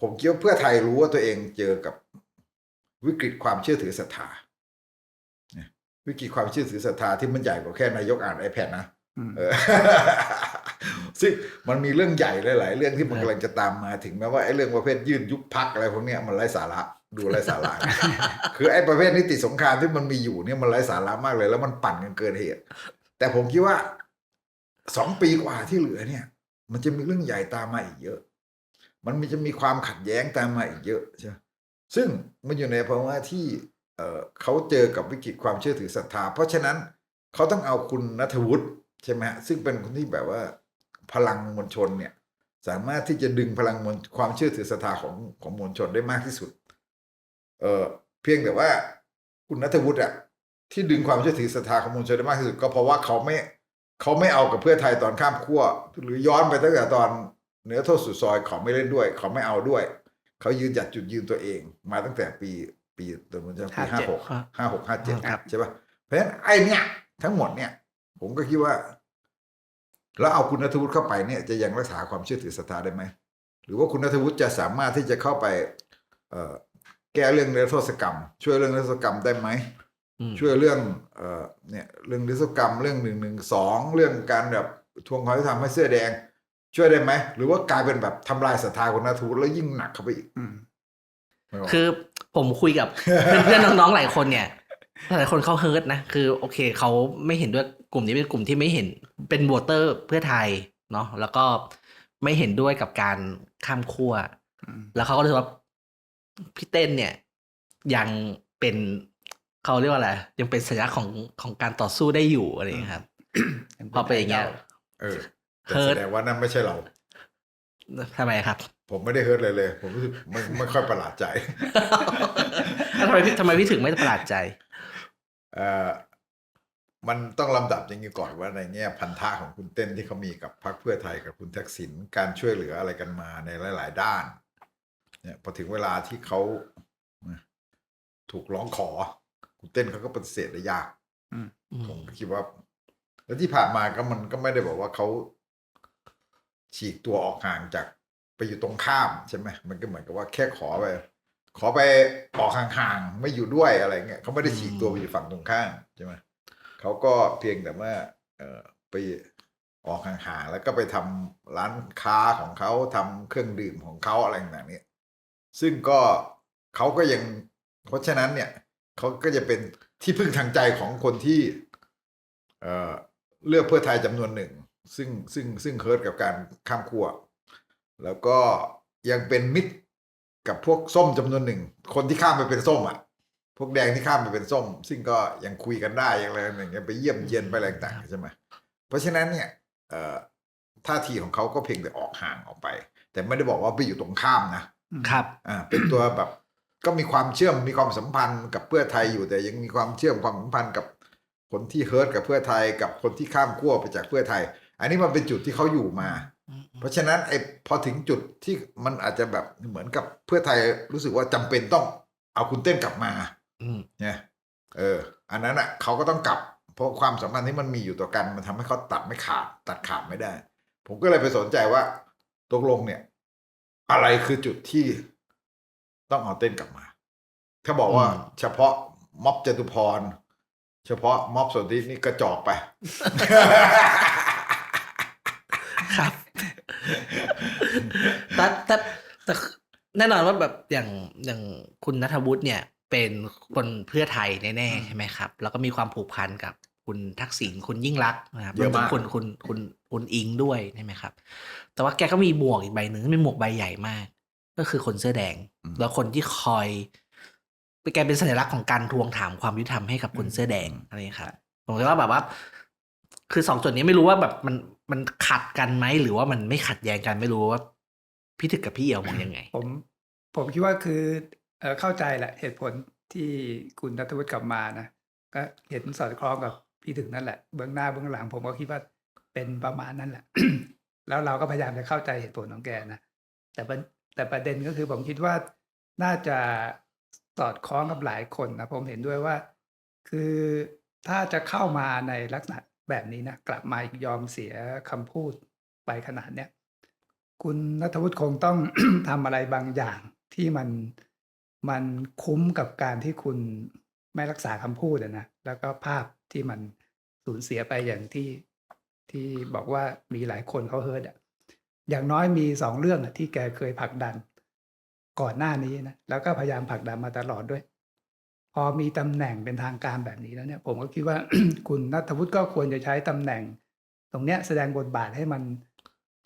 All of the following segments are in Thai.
ผมคิดว่าเพื่อไทยรู้ว่าตัวเองเจอกับวิกฤตความเชื่อถือศรัทธาเนี่ยวิกฤตความเชื่อถือศรัทธาที่มันใหญ่กว่าแค่นายกอ่านไอแพดนะอืมเออซึ่งมันมีเรื่องใหญ่หลาย ๆ เรื่องที่มันกำลังจะตามมาถึงแม้ว่าไอ้เรื่องประเภทยื่นยุบพักอะไรพวกเนี้ยมันไร้สาระดูไร้สาระคือไอ้ประเภทนิติสงครามที่มันมีอยู่เนี่ยมันไร้สาระมากเลย แล้วมันปั่นกันเกินเหตุ แต่ผมคิดว่าสองปีกว่าที่เหลือเนี่ย มันจะมีเรื่องใหญ่ตามมาอีกเยอะ มันมีจะมีความขัดแย้งตามมาอีกเยอะใช่ไหมซึ่งมันอยู่ในภาวะที่เอ่อเขาเจอกับวิกฤตความเชื่อถือศรัทธา เพราะฉะนั้นเขาต้องเอาคุณนัทวุฒิใช่ไหมฮะซึ่งเป็นคนที่แบบว่าพลังมวลชนเนี่ยสามารถที่จะดึงพลังมวลความเชื่อถือศรัทธาของของมวลชนได้มากที่สุด เออเพียงแต่ว่าคุณนัทวุฒิอะที่ดึงความเชื่อถือศรัทธาของมวลชนได้มากที่สุด ก็เพราะว่าเขาไม่เขาไม่เอากับเพื่อไทยตอนข้ามขั้วหรือย้อนไปตั้งแต่ตอน เหนือโทษสุดซอยเขาไม่เล่นด้วย เขาไม่เอาด้วย เขายืนหยัดจุดยืนตัวเอง มาตั้งแต่ปีปีตัวมันจะปีห้าหกครับห้าหกห้าเจ็ดครับใช่ปะเพราะฉะนั้นไอ้เนี่ย ทั้งหมดเนี่ย ผมก็คิดว่า แล้วเอาคุณนัทวุฒิเข้าไปเนี่ย จะยังรักษาความเชื่อถือศรัทธาได้ไหมหรือว่าคุณนัทวุฒิจะสามารถที่จะเข้าไป เอ่อแก้เรื่องนิรโทษกรรม ช่วยเรื่องนิรโทษกรรมได้ไหมอืมช่วยเรื่องเอ่อเนี่ยเรื่องนิรโทษกรรมเรื่องหนึ่งหนึ่งสองเรื่องการแบบทวงความยุติธรรมให้เสื้อแดง ช่วยได้ไหม หรือว่ากลายเป็นแบบทำลายศรัทธาคุณนัทวุฒิแล้วยิ่งหนักเข้าไปอีกอืมไม่ว่าคือผมคุยกับเพื่อนๆน้องๆหลายคนเนี่ยหลายคนเขาเฮิร์ตนะ คือโอเคเขาไม่เห็นด้วยกลุ่มนี้เป็นกลุ่มที่ไม่เห็นเป็นโหวตเตอร์เพื่อไทยเนาะแล้วก็ไม่เห็นด้วยกับการข้ามขั้วอืมแล้วเขาก็เลยว่าพี่เต้นเนี่ย ยังเป็นเขาเรียกว่าอะไรยังเป็นสัญลักษณ์ของของการต่อสู้ได้อยู่อะไรอย่างเงี้ยครับ พอเป็นอย่างเงี้ยเออ แต่เฮิร์แสตดงว่านั่นไม่ใช่เราทำไมครับ ผมไม่ได้เฮิร์ตเลยเลย ผมรู้สึกไม่ไม่ค่อยประหลาดใจแล้วทำไมพี่ทำไมพี่ถึงไม่ประหลาดใจเอ่อมันต้องลำดับอย่างนี้ก่อนว่าในแง่พันธะของคุณเต้นที่เขามีกับพรรคเพื่อไทยกับคุณทักษิณการช่วยเหลืออะไรกันมาในหลาย ๆ ด้าน เนี่ยพอถึงเวลาที่เขาถูกร้องขอ คุณเต้นเขาก็ปฏิเสธได้ยากอืมผมก็คิดว่า แล้วที่ผ่านมาก็มันก็ไม่ได้บอกว่าเขา ฉีกตัวออกห่างจากไปอยู่ตรงข้ามใช่ไหมมันก็เหมือนกับว่าแค่ขอไปขอไปออกห่างๆไม่อยู่ด้วยอะไรเงี้ยเขาไม่ได้ฉีกตัวไปอยู่ฝั่งตรงข้ามใช่ไหมเขาก็เพียงแต่ว่าเออไปออกห่างๆแล้วก็ไปทำร้านค้าของเขาทำเครื่องดื่มของเขาอะไรต่างๆนี่ยซึ่งก็เขาก็ยังเพราะฉะนั้นเนี่ยเขาก็จะเป็นที่พึ่งทางใจของคนที่ เออเลือกเพื่อไทยจำนวนหนึ่ง ซึ่งซึ่งซึ่งเคิร์ดกับการข้ามขั้วแล้วก็ยังเป็นมิตรกับพวกส้มจำนวนหนึ่ง คนที่ข้ามไปเป็นส้มอะ พวกแดงที่ข้ามไปเป็นส้ม ซึ่งก็ยังคุยกันได้ยังอะไรอย่างเงี้ยไปเยี่ยมเยียนไปอะไรต่างๆใช่ไหมเพราะฉะนั้นเนี่ยเอ่อท่าทีของเขาก็เพียงแต่ออกห่างออกไป แต่ไม่ได้บอกว่าไปอยู่ตรงข้ามนะครับอ่าเป็นตัวแบบก็มีความเชื่อมมีความสัมพันธ์กับเพื่อไทยอยู่แต่ยังมีความเชื่อมความสัมพันธ์กับคนที่เฮิร์ตกับเพื่อไทยกับคนที่ข้ามขั้วไปจากเพื่อไทย อันนี้มันเป็นจุดที่เขาอยู่มา เพราะฉะนั้นไอ้พอถึงจุดที่มันอาจจะแบบเหมือนกับเพื่อไทยรู้สึกว่าจำเป็นต้องเอาคุณเต้นกลับมาอืมเนี่ยเออ อันนั้นอะเขาก็ต้องกลับ เพราะความสัมพันธ์ที่มันมีอยู่ต่อกันมันทำให้เขาตัดไม่ขาด ตัดขาดไม่ได้ ผมก็เลยไปสนใจว่าตกลงเนี่ย อะไรคือจุดที่ต้องเอาเต้นกลับมา ถ้าบอกว่าอืมเฉพาะม็อบจตุพร เฉพาะม็อบสนธินี่กระจอกไป ครับ แต่แต่แต่แน่นอนว่าแบบอย่างอย่างคุณนัทวุฒิเนี่ย เป็นคนเพื่อไทยแน่ๆใช่ไหมครับ แล้วก็มีความผูกพันกับคุณทักษิณคุณยิ่งรักษณ์นะครับเยอะมากรวถึงคุณคุณคุณคุณอิงด้วยใช่ไหมครับ แต่ว่าแกก็มีหมวกอีกใบหนึ่งที่เป็นหมวกใบใหญ่มาก ก็คือคนเสื้อแดง แล้วคนที่คอยแกเป็นสัญลักษณ์ของการทวงถามความยุติธรรมให้กับคนเสื้อแดงอะไรอย่างเงี้ยครับผมคิดว่าแบบว่า คือสองจุดนี้ไม่รู้ว่าแบบมัน มันขัดกันไหมหรือว่ามันไม่ขัดแย้งกันไม่รู้ว่าพี่ถึกกับพี่เอียวมองยังไง ผม ผมคิดว่าคือเออเข้าใจแหละเหตุผลที่คุณนัทวุฒิกลับมานะก็เห็นสอดคล้องกับพี่ถึงนั่นแหละเบื้องหน้าเบื้องหลัง ผมก็คิดว่าเป็นประมาณนั้นแหละ แล้วเราก็พยายามจะเข้าใจเหตุผลของแกนะแต่แต่ประเด็นก็คือผมคิดว่าน่าจะสอดคล้องกับหลายคนนะผมเห็นด้วยว่า คือถ้าจะเข้ามาในลักษณะ แบบนี้นะกลับมาอีกยอมเสียคำพูดไปขนาดเนี้ยคุณนัทวุฒิคงต้องทำอะไรบางอย่างที่มันมันคุ้มกับการที่คุณไม่รักษาคำพูดอะนะแล้วก็ภาพที่มันสูญเสียไปอย่างที่ที่บอกว่ามีหลายคนเขาเฮิร์ตอะอย่างน้อยมีสองเรื่องอะที่แกเคยผลักดันก่อนหน้านี้นะแล้วก็พยายามผลักดันมาตลอดด้วย อมีตำแหน่งเป็นทางการแบบนี้แล้วเนี่ย ผมก็คิดว่าคุณนัทวุฒิก็ควรจะใช้ตำแหน่ง ตรงเนี้ยแสดงบทบาทให้มัน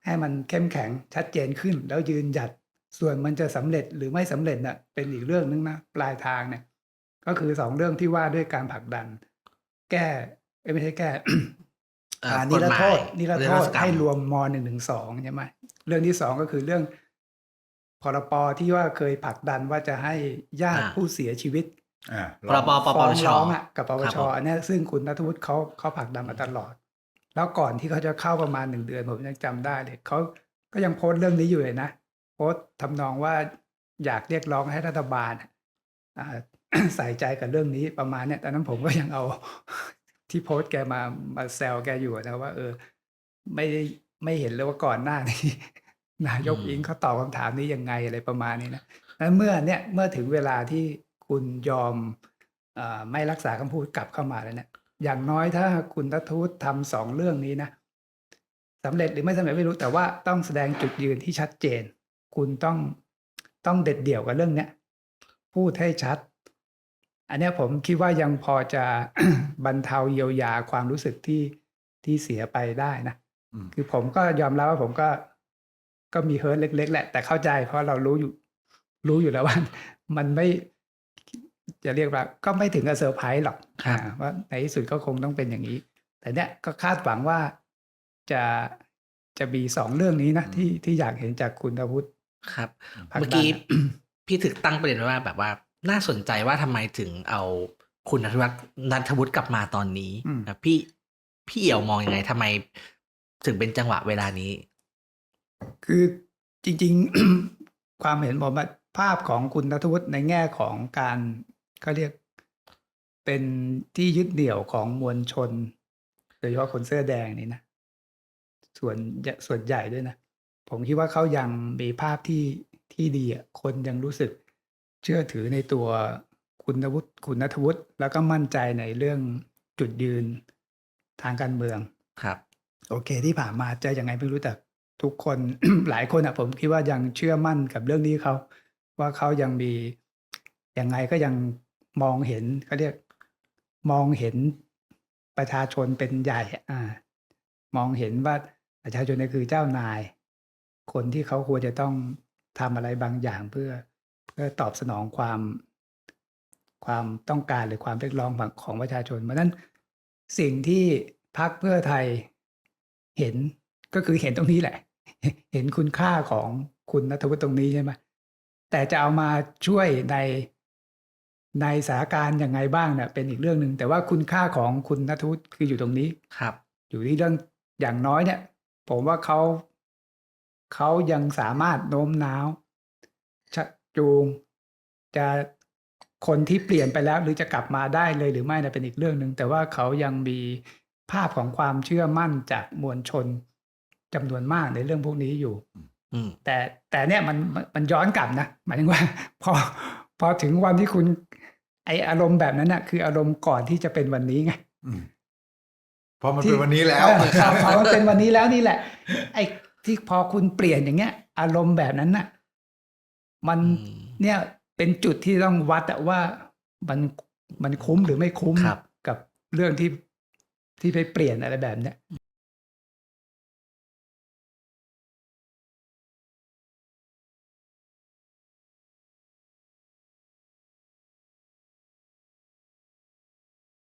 ให้มันเข้มแข็งชัดเจนขึ้น แล้วยืนหยัดส่วนมันจะสำเร็จหรือไม่สำเร็จน่ะเป็นอีกเรื่องนึงนะปลายทางเนี่ย ก็คือสองเรื่องที่ว่าด้วยการผลักดัน แก้เอ้ยไม่ใช่แก้เอ่ออ่านิรโทษกฎหมายนิรนิโทรษโทษกรรมให้รวมมหนึ่งถึงสองใช่ไหมเรื่องที่สองก็คือเรื่องพรปที่ว่าเคยผลักดันว่าจะให้ญาติผู้เสียชีวิต อ่าพรบปปฟ้องชร้องอะกับปปครับชผมอันเนี้ยซึ่งคุณนัทวุฒิเขาเขาผลักดันมาตลอด แล้วก่อนที่เขาจะเข้าประมาณหนึ่งเดือนผมยังจำได้เลยเขาก็ยังโพสต์เรื่องนี้อยู่เลยนะโพสต์ทำนองว่าอยากเรียกร้องให้รัฐบาลอ่าใส่ใจกับเรื่องนี้ประมาณเนี้ยตอนนั้นผมก็ยังเอาที่โพสต์แกมามาแซวแกอยู่นะว่า เออ ไม่ได้ไม่เห็นเลยว่าก่อนหน้านี้นายกอืมอิงเขาตอบคำถามนี้ยังไงอะไรประมาณนี้นะนั้นเมื่อเนี่ยเมื่อถึงเวลาที่ คุณยอมอาไม่รักษาคำพูดกลับเข้ามาแล้วเนี่ยอย่างน้อยถ้าคุณทัทุทำสองเรื่องนี้นะสำเร็จหรือไม่สำเร็จไม่รู้แต่ว่าต้องแสดงจุดยืนที่ชัดเจน คุณต้องต้องเด็ดเดี่ยวกับเรื่องเนี้ยพูดให้ชัด อันเนี้ยผมคิดว่ายังพอจะบรรเทาเยียวยาความรู้สึกที่ที่เสียไปได้นะอืมคือผมก็ยอมรับว่าผมก็ก็มีเฮิร์ตเล็ก ๆ แหละ แต่เข้าใจเพราะเรารู้อยู่ รู้อยู่แล้วว่า มันไม่ จะเรียกว่าก็ไม่ถึงกับเซอร์ไพรส์หรอกครับอ่าว่าในที่สุดก็คงต้องเป็นอย่างนี้ แต่เนี้ยก็คาดหวังว่าจะจะมีสองเรื่องนี้นะที่ที่อยากเห็นจากคุณอาวุธครับผลักดันเมื่อกี้อะพี่ถึกตั้งประเด็นไว้ว่าแบบว่าน่าสนใจว่าทำไมถึงเอาคุณนัทวัฒน์นัทวุฒิกลับมาตอนนี้อืมนะพี่พี่เอี่ยวมองยังไงทำไมถึงเป็นจังหวะเวลานี้ คือจริง ๆ ความเห็นผมอะภาพของคุณนัทวุฒิในแง่ของการ เขาเรียกเป็นที่ยึดเหนี่ยวของมวลชน โดยเฉพาะคนเสื้อแดงนี่นะ ส่วนใหญ่ส่วนใหญ่ด้วยนะ ผมคิดว่าเขายังมีภาพที่ที่ดีอะคนยังรู้สึกเชื่อถือในตัวคุณนวุฒิคุณนัทวุฒิแล้วก็มั่นใจในเรื่องจุดยืนทางการเมืองครับ โอเคที่ผ่านมาจะยังไงไม่รู้แต่ทุกคนหลายคนอะผมคิดว่ายังเชื่อมั่นกับเรื่องนี้เขาว่าเขายังมียังไงก็ยัง มองเห็นเขาเรียกมองเห็นประชาชนเป็นใหญ่อ่ามองเห็นว่าประชาชนนี่คือเจ้านาย คนที่เขาควรจะต้องทำอะไรบางอย่างเพื่อเพื่อตอบสนองความ ความต้องการหรือความเรียกร้องของของประชาชนเพราะนั้นสิ่งที่พรรคเพื่อไทยเห็นก็คือเห็นตรงนี้แหละ เห็นคุณค่าของคุณนัทวุฒิตรงนี้ใช่ไหมแต่จะเอามาช่วยใน ในสถานการณ์ยังไงบ้างเนี่ยเป็นอีกเรื่องหนึ่งแต่ว่าคุณค่าของคุณนัทวุฒิคืออยู่ตรงนี้ครับ อยู่ที่เรื่องอย่างน้อยเนี่ย ผมว่าเขาเขายังสามารถโน้มน้าวชักจูงจะคนที่เปลี่ยนไปแล้วหรือจะกลับมาได้เลยหรือไม่นะเป็นอีกเรื่องหนึ่งแต่ว่าเขายังมีภาพของความเชื่อมั่นจากมวลชนจำนวนมากในเรื่องพวกนี้อยู่อืมแต่แต่เนี่ยมันมันมันย้อนกลับนะหมายถึงว่า พอพอถึงวันที่คุณ ไออารมณ์แบบนั้นน่ะ คืออารมณ์ก่อนที่จะเป็นวันนี้ไงอืมเพราะมันเป็นวันนี้แล้วเออพอพอมันเป็นวันนี้แล้วนี่แหละ ไอ้ที่พอคุณเปลี่ยนอย่างเงี้ย อารมณ์แบบนั้นน่ะ มันอืมเนี่ยเป็นจุดที่ต้องวัดอะว่ามันมันคุ้มหรือไม่คุ้มครับกับเรื่องที่ที่ไปเปลี่ยนอะไรแบบเนี้ย